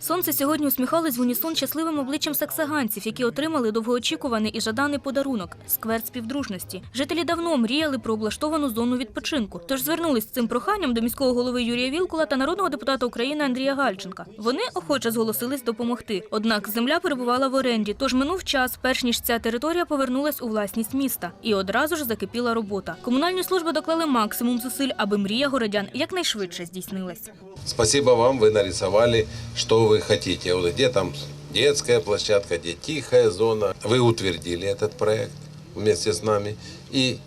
Сонце сьогодні усміхалось в унісон щасливим обличчям саксаганців, які отримали довгоочікуваний і жаданий подарунок сквер співдружності. Жителі давно мріяли про облаштовану зону відпочинку. Тож звернулись з цим проханням до міського голови Юрія Вілкула та народного депутата України Андрія Гальченка. Вони охоче зголосились допомогти. Однак земля перебувала в оренді, тож минув час, перш ніж ця територія повернулась у власність міста. І одразу ж закипіла робота. Комунальні служби доклали максимум зусиль, аби мрія городян якнайшвидше здійснилась. Спасибо вам, вы нарисовали, что вы хотите. Вот где там детская площадка, где тихая зона. Вы утвердили этот проект вместе с нами. И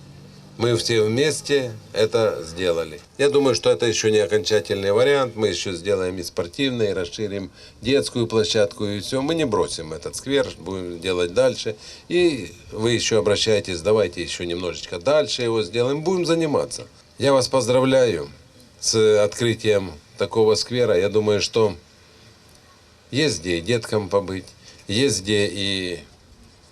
мы все вместе это сделали. Я думаю, что это еще не окончательный вариант. Мы еще сделаем и спортивный, и расширим детскую площадку, и все. Мы не бросим этот сквер, будем делать дальше. И вы еще обращайтесь, давайте еще немножечко дальше его сделаем. Будем заниматься. Я вас поздравляю с открытием такого сквера. Я думаю, что есть где и деткам побыть, есть где и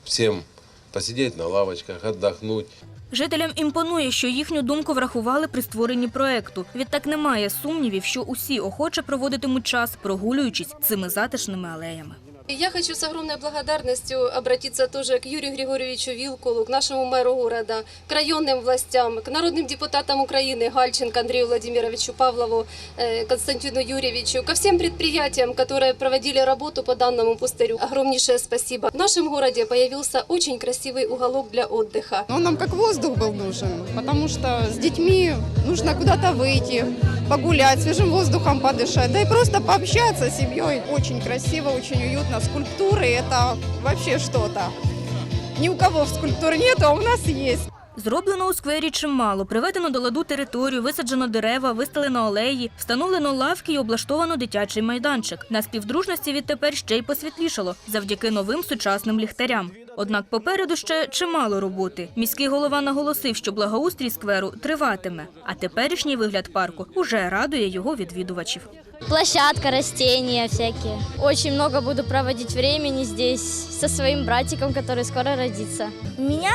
всем посидеть на лавочках, отдохнуть. Жителям імпонує, що їхню думку врахували при створенні проекту. Відтак немає сумнівів, що усі охоче проводитимуть час, прогулюючись цими затишними алеями. И Я хочу с огромной благодарностью обратиться тоже к Юрию Григорьевичу Вилкулу, к нашему мэру города, к районным властям, к народным депутатам Украины Гальченко Андрею Владимировичу Павлову, э, Константину Юрьевичу, ко всем предприятиям, которые проводили работу по данному пустырю. Огромнейшее спасибо. В нашем городе появился очень красивый уголок для отдыха. Он нам как воздух был нужен, потому что с детьми нужно куда-то выйти, погулять, свежим воздухом подышать, да и просто пообщаться с семьей. Очень красиво, очень уютно. Скульптуры – это вообще что-то. Ни у кого скульптур нет, а у нас есть. Зроблено у сквері чимало. Приведено до ладу територію, висаджено дерева, вистелено алеї, встановлено лавки і облаштовано дитячий майданчик. На співдружності відтепер ще й посвітлішало завдяки новим сучасним ліхтарям. Однак попереду ще чимало роботи. Міський голова наголосив, що благоустрій скверу триватиме, а теперішній вигляд парку уже радує його відвідувачів. Площадка, растения всякие. Очень много буду проводить времени здесь со своим братиком, который скоро родится. У меня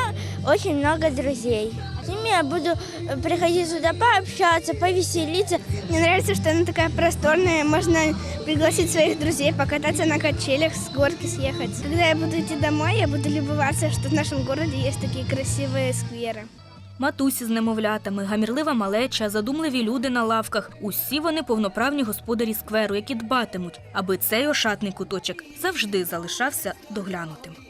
очень много друзей С ними я буду э, приходить сюда пообщаться, повеселиться. Мне нравится, что она такая просторная. Можно пригласить своих друзей, покататься на качелях, с горки съехать. Когда я буду идти домой, я буду любоваться, что в нашем городе есть такие красивые скверы. Матусі з немовлятами, гамірлива малеча, задумливі люди на лавках. Усі вони повноправні господарі скверу, які дбатимуть, аби цей ошатний куточок завжди залишався доглянутим.